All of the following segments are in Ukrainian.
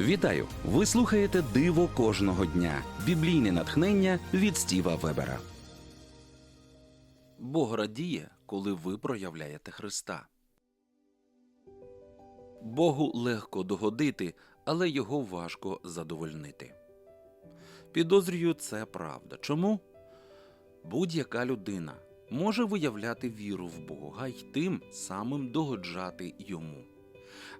Вітаю! Ви слухаєте Диво кожного дня. Біблійне натхнення від Стіва Вебера. Бог радіє, коли ви проявляєте Христа. Богу легко догодити, але його важко задовольнити. Підозрюю, це правда. Чому? Будь-яка людина може виявляти віру в Бога й тим самим догоджати йому.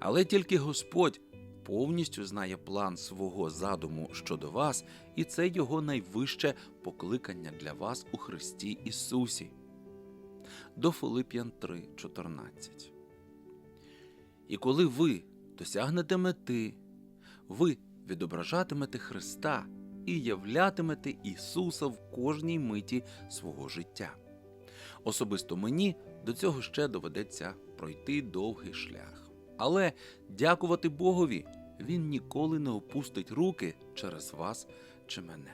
Але тільки Господь повністю знає план свого задуму щодо вас, і це його найвище покликання для вас у Христі Ісусі. До Филип'ян 3:14. І коли ви досягнете мети, ви відображатимете Христа і являтимете Ісуса в кожній миті свого життя. Особисто мені до цього ще доведеться пройти довгий шлях. Але дякувати Богові, Він ніколи не опустить руки через вас чи мене.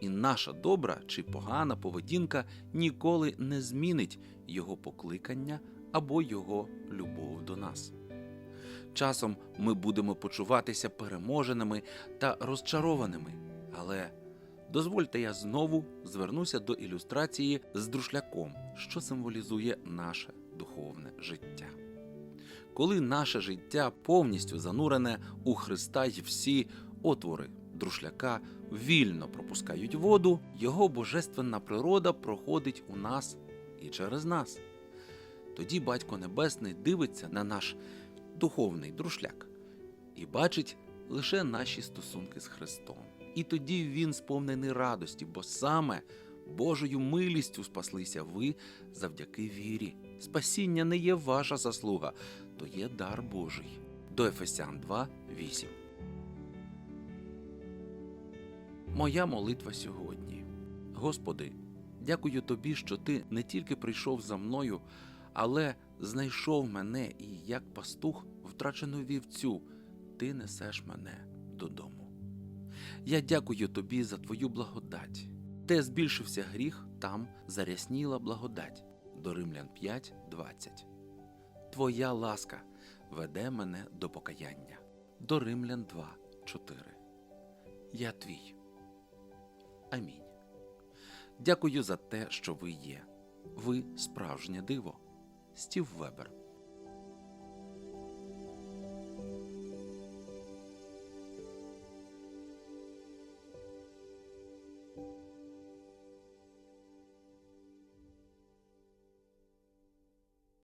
І наша добра чи погана поведінка ніколи не змінить Його покликання або Його любов до нас. Часом ми будемо почуватися переможеними та розчарованими, але дозвольте я знову звернуся до ілюстрації з друшляком, що символізує наше духовне життя. Коли наше життя повністю занурене у Христа й всі отвори друшляка вільно пропускають воду, його божественна природа проходить у нас і через нас. Тоді Батько Небесний дивиться на наш духовний друшляк і бачить лише наші стосунки з Христом. І тоді він сповнений радості, бо саме Божою милістю спаслися ви завдяки вірі. Спасіння не є ваша заслуга, то є дар Божий. До Ефесян 2, 8. Моя молитва сьогодні. Господи, дякую Тобі, що Ти не тільки прийшов за мною, але знайшов мене і як пастух втрачену вівцю, Ти несеш мене додому. Я дякую Тобі за Твою благодать. Де збільшився гріх, там зарясніла благодать. До Римлян 5, 20. Твоя ласка веде мене до покаяння. До Римлян 2, 4. Я твій. Амінь. Дякую за те, що ви є. Ви справжнє диво. Стів Вебер.